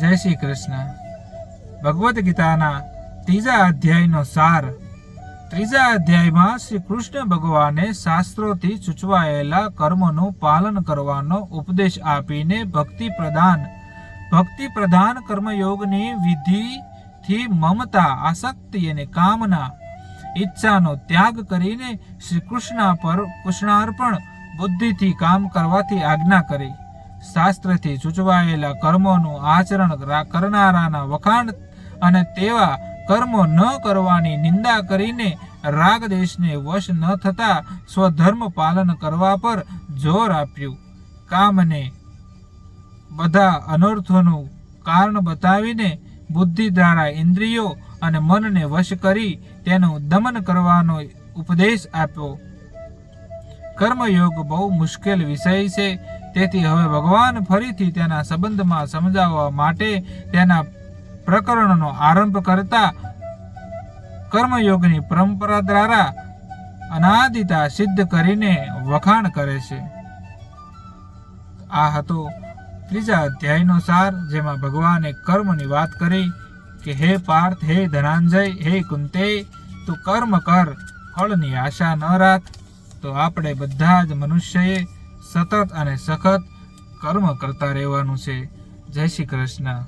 જય શ્રી કૃષ્ણ. ભગવદ્ ગીતાના ત્રીજા અધ્યાયનો સાર. ત્રીજા અધ્યાયમાં શ્રી કૃષ્ણ ભગવાને શાસ્ત્રોથી સૂચવાયેલા કર્મનું પાલન કરવાનો ઉપદેશ આપીને ભક્તિ પ્રદાન, ભક્તિ પ્રધાન કર્મયોગની વિધિથી મમતા, આસક્તિ અને કામના, ઈચ્છાનો ત્યાગ કરીને શ્રી કૃષ્ણ પર કૃષ્ણાર્પણ, બુદ્ધિથી કામ કરવાથી આજ્ઞા કરી. શાસ્ત્રથી સૂચવાયેલા કર્મોનું આચરણ કરનારાના વખાણ અને તેવા કર્મો ન કરવાની નિંદા કરીને રાગ દેશને વશ ન થતા સ્વધર્મ પાલન કરવા પર જોર આપ્યું. કામને બધા અનર્થોનું કારણ બતાવીને બુદ્ધિ દ્વારા ઇન્દ્રિયો અને મનને વશ કરી તેનું દમન કરવાનો ઉપદેશ આપ્યો. કર્મયોગ બહુ મુશ્કેલ વિષય છે. તેથી હવે ભગવાન ફરીથી તેના સંબંધમાં સમજાવવા માટે તેના પ્રકરણનો આરંભ કરતા કર્મયોગની પરંપરા દ્વારા અનાદિતા સિદ્ધ કરીને વખાણ કરે છે. આ હતો ત્રીજા અધ્યાયનો સાર, જેમાં ભગવાને કર્મની વાત કરી કે, હે પાર્થ, હે ધનાંજય, હે કુંતે, તું કર્મ કર, ફળની આશા ન રાખ તો આપણે બધા જ મનુષ્યએ સતત અને સખત કર્મ કરતા રહેવાનું છે. જય શ્રી કૃષ્ણ.